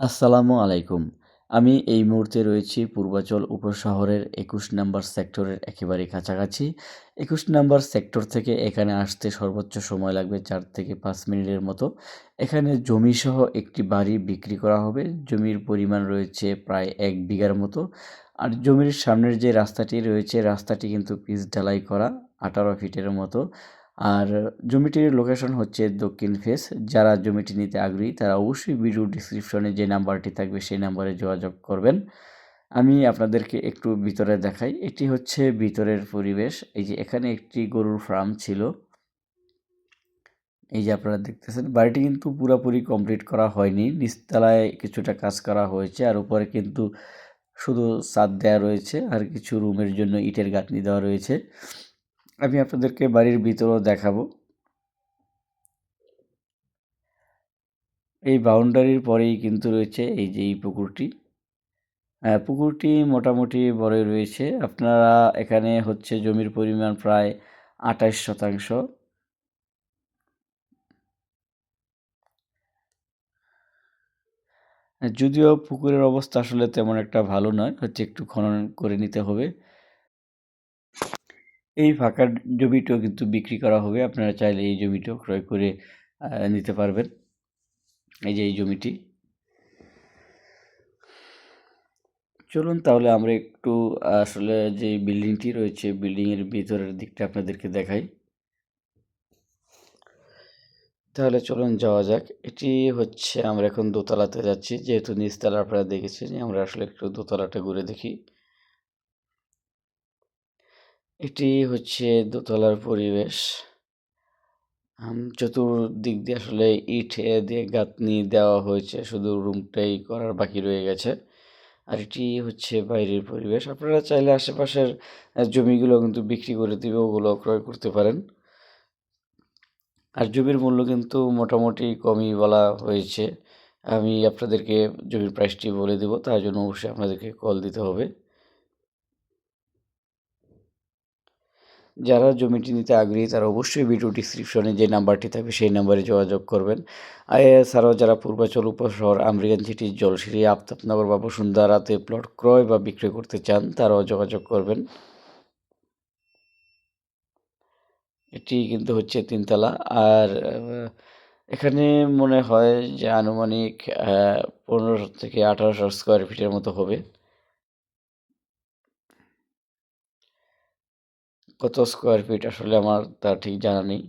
আসসালামু আলাইকুম। আমি এই মুহূর্তে রয়েছি পূর্বাচল উপশহরের ২১ নাম্বার সেক্টরের একেবারে কাছাকাছি। ২১ নাম্বার সেক্টর থেকে এখানে আসতে সর্বোচ্চ সময় লাগবে চার থেকে পাঁচ মিনিটের মতো। এখানে জমিসহ একটি বাড়ি বিক্রি করা হবে। জমির পরিমাণ রয়েছে প্রায় এক বিঘার মতো। আর জমির সামনের যে রাস্তাটি রয়েছে, রাস্তাটি কিন্তু পিচ ঢালাই করা ১৮ ফিটের মতো। আর জমিটির লোকেশন হচ্ছে দক্ষিণ ফেস। যারা জমিটি নিতে আগ্রহী, তারা অবশ্যই ভিডিও ডিসক্রিপশনে যে নাম্বারটি থাকবে, সেই নাম্বারে যোগাযোগ করবেন। আমি আপনাদেরকে একটু ভিতরে দেখাই। এটি হচ্ছে ভিতরের পরিবেশ। এই যে এখানে একটি গরুর ফার্ম ছিল। এই যে আপনারা দেখতেছেন, বাড়িটি কিন্তু পুরোপুরি কমপ্লিট করা হয়নি। নিচতলায় কিছুটা কাজ করা হয়েছে, আর উপরে কিন্তু শুধু ছাদ দেয়া রয়েছে, আর কিছু রুমের জন্য ইটের গাঁথনি দেওয়া রয়েছে। আমি আপনাদেরকে বাড়ির ভিতরও দেখাবো। এই বাউন্ডারির পরেই কিন্তু রয়েছে এই যে এই পুকুরটি। পুকুরটি মোটামুটি বড়ই রয়েছে। আপনারা এখানে হচ্ছে জমির পরিমাণ প্রায় ২৮ শতাংশ। যদিও পুকুরের অবস্থা আসলে তেমন একটা ভালো নয়। হচ্ছে একটু খনন করে নিতে হবে। এই ফাঁকা জমিটিও কিন্তু বিক্রি করা হবে। আপনারা চাইলে এই জমিটিও ক্রয় করে নিতে পারবেন। এই যে এই জমিটি। চলুন তাহলে আমরা একটু, আসলে যে বিল্ডিংটি রয়েছে, বিল্ডিংয়ের ভিতরের দিকটা আপনাদেরকে দেখাই। তাহলে চলুন যাওয়া যাক। এটি হচ্ছে, আমরা এখন দোতলাতে যাচ্ছি। যেহেতু নিচতলা আপনারা দেখেছেন আমরা আসলে একটু দোতলাটা ঘুরে দেখি। এটি হচ্ছে দোতলার পরিবেশ। চতুর্দিক দিয়ে আসলে ইট দিয়ে গাঁথনি দেওয়া হয়েছে। শুধু রুমটাই করার বাকি রয়ে গেছে। আর এটি হচ্ছে বাইরের পরিবেশ। আপনারা চাইলে আশেপাশের জমিগুলো কিন্তু বিক্রি করে দিবে ওগুলো ক্রয় করতে পারেন। আর জমির মূল্য কিন্তু মোটামুটি কমই বলা হয়েছে। আমি আপনাদেরকে জমির প্রাইসটি বলে দেব। তার জন্য অবশ্যই আপনাদেরকে কল দিতে হবে। যারা জমিটি নিতে আগ্রহী, তারা অবশ্যই ভিডিও ডিসক্রিপশনে যে নাম্বারটি থাকবে, সেই নাম্বারে যোগাযোগ করবেন। আর এছাড়াও যারা পূর্বাচল উপশহর আমেরিকান সিটি জলসিঁড়ি আফতাবনগর বা বসুন্ধরাতে প্লট ক্রয় বা বিক্রয় করতে চান, তারাও যোগাযোগ করবেন। এটি কিন্তু হচ্ছে তিনতলা আর এখানে মনে হয় যে আনুমানিক পনেরোশো থেকে আঠারোশো স্কোয়ার ফিটের মতো হবে। কত স্কোয়ার ফিট আসলে আমার তা ঠিক জানা নেই।